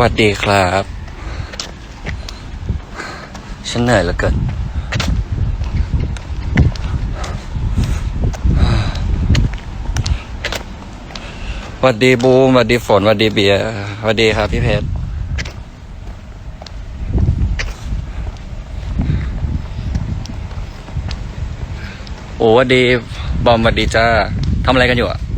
วัสดีครับ ฉันเหนื่อยเหลือเกินสวัสดีบูมสวัสดีฝนสวัสดีเบียร์สวัสดีครับพี่เพชรโอ้สวัสดีบอมสวัสดีจ้าทำอะไรกันอยู่อะ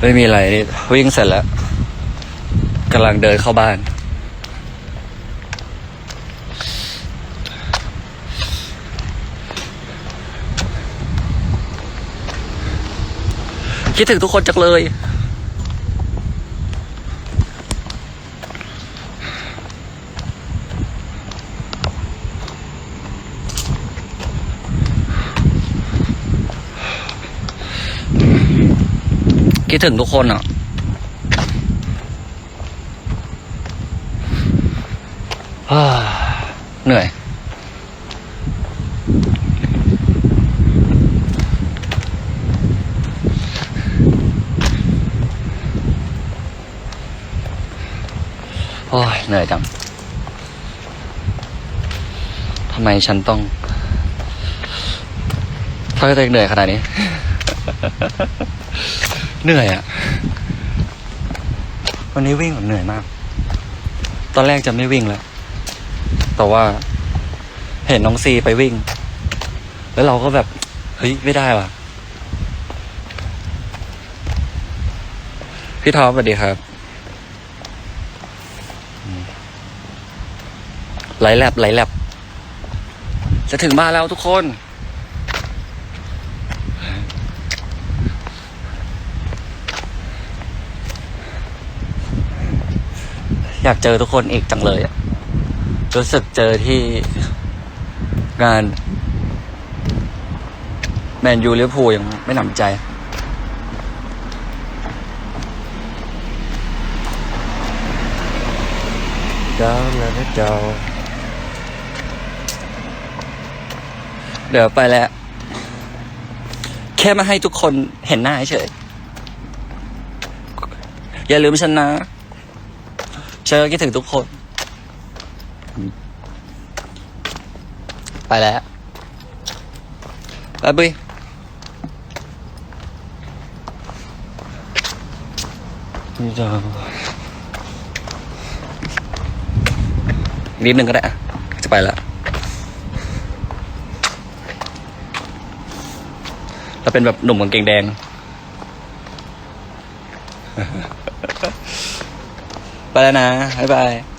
ไม่มีอะไรนี่วิ่งเสร็จแล้วกำลังเดินเข้าบ้าน คิดถึงทุกคนจักเลย คิดถึงทุกคนอะ เหนื่อย โอ้ย เหนื่อยจัง ทำไมฉันต้องทำให้ตัวเองเหนื่อยขนาดนี้ เหนื่อยอะวันนี้วิ่งแบบเหนื่อยมาก ตอนแรกจะไม่วิ่งแล้ว แต่ว่า เห็นน้องซีไปวิ่ง แล้วเราก็แบบ เฮ้ย ไม่ได้ว่ะ พี่ท็อปสวัสดีครับไหลแลบไหลแลบจะถึงบ้านแล้วทุกคน อยากเจอทุกคนอีกจังเลยอะรู้สึกเจอที่งานแมนยูลิเวอร์พูลยังไม่หนำใจ เจ้าแล้วนะเจ้า เดี๋ยวไปแล้ว แค่มาให้ทุกคนเห็นหน้าเฉย อย่าลืมฉันนะ เชอคิดถึงทุกคน ไปแล้วไปบุยนี่จะนิดนึงก็ได้อะจะไปแล้วเราเป็นแบบหนุ่มกางเกงแดง ไปแล้วนะบ๊ายบาย